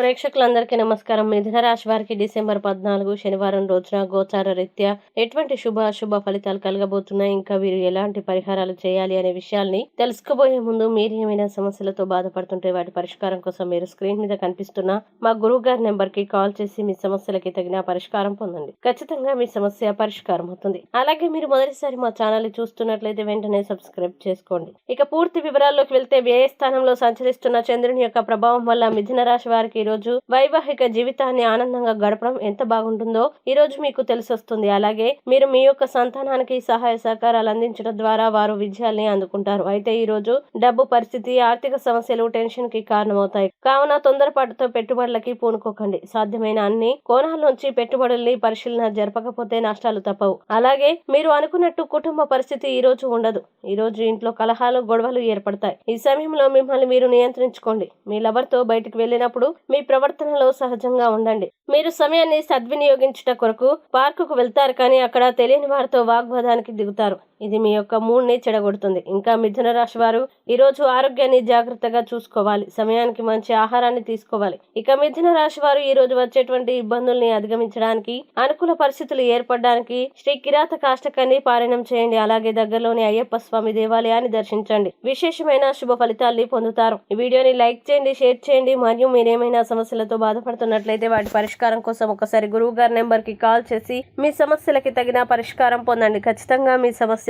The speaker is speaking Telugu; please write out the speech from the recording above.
ప్రేక్షకులందరికీ నమస్కారం. మిథున రాశి వారికి డిసెంబర్ పద్నాలుగు శనివారం రోజున గోచార రీత్యా ఎటువంటి శుభ అశుభ ఫలితాలు కలగబోతున్నాయి? ఇంకా వీరు ఎలాంటి పరిహారాలు చేయాలి అనే విషయాల్ని తెలుసుకోబోయే ముందు మీరు ఏమైనా సమస్యలతో బాధపడుతుంటే వాటి పరిష్కారం కోసం మీరు స్క్రీన్ మీద కనిపిస్తున్న మా గురువు గారి నెంబర్కి కాల్ చేసి మీ సమస్యలకి తగిన పరిష్కారం పొందండి. ఖచ్చితంగా మీ సమస్య పరిష్కారం అవుతుంది. అలాగే మీరు మొదటిసారి మా ఛానల్ చూస్తున్నట్లయితే వెంటనే సబ్స్క్రైబ్ చేసుకోండి. ఇక పూర్తి వివరాల్లోకి వెళ్తే వ్యయ స్థానంలో సంచరిస్తున్న చంద్రుని యొక్క ప్రభావం వల్ల మిథున రాశి వారికి ఈ రోజు వైవాహిక జీవితాన్ని ఆనందంగా గడపడం ఎంత బాగుంటుందో ఈ రోజు మీకు తెలిసొస్తుంది. అలాగే మీరు మీ యొక్క సంతానానికి సహాయ సహకారాలు అందించడం ద్వారా వారు విజయాల్ని అందుకుంటారు. అయితే ఈ రోజు డబ్బు పరిస్థితి ఆర్థిక సమస్యలు టెన్షన్కి కారణమవుతాయి. కావున తొందరపాటుతో పెట్టుబడులకి పూనుకోకండి. సాధ్యమైన అన్ని కోణాల నుంచి పెట్టుబడుల్ని పరిశీలన జరపకపోతే నష్టాలు తప్పవు. అలాగే మీరు అనుకున్నట్టు కుటుంబ పరిస్థితి ఈ రోజు ఉండదు. ఈ రోజు ఇంట్లో కలహాలు గొడవలు ఏర్పడతాయి. ఈ సమయంలో మిమ్మల్ని మీరు నియంత్రించుకోండి. మీ లవర్తో వెళ్ళినప్పుడు మీ ప్రవర్తనలో సహజంగా ఉండండి. మీరు సమయాన్ని సద్వినియోగించుట కొరకు పార్కుకు వెళ్తారు కానీ అక్కడ తెలియని వారితో వాగ్వాదానికి దిగుతారు. ఇది మీ యొక్క మూడ్ని చెడగొడుతుంది. ఇంకా మిథున రాశి వారు ఈ రోజు ఆరోగ్యాన్ని జాగ్రత్తగా చూసుకోవాలి. సమయానికి మంచి ఆహారాన్ని తీసుకోవాలి. ఇక మిథున రాశి వారు ఈ రోజు వచ్చేటువంటి ఇబ్బందుల్ని అధిగమించడానికి అనుకూల పరిస్థితులు ఏర్పడడానికి శ్రీ కిరాత కాష్టకాన్ని పారాయణం చేయండి. అలాగే దగ్గరలోని అయ్యప్ప స్వామి దేవాలయాన్ని దర్శించండి. విశేషమైన శుభ ఫలితాల్ని పొందుతారు. ఈ వీడియోని లైక్ చేయండి షేర్ చేయండి. మరియు మీరేమైనా సమస్యలతో బాధపడుతున్నట్లయితే వాటి పరిష్కారం కోసం ఒకసారి గురువు గారి నెంబర్కి కాల్ చేసి మీ సమస్యలకి తగిన పరిష్కారం పొందండి. ఖచ్చితంగా మీ సమస్య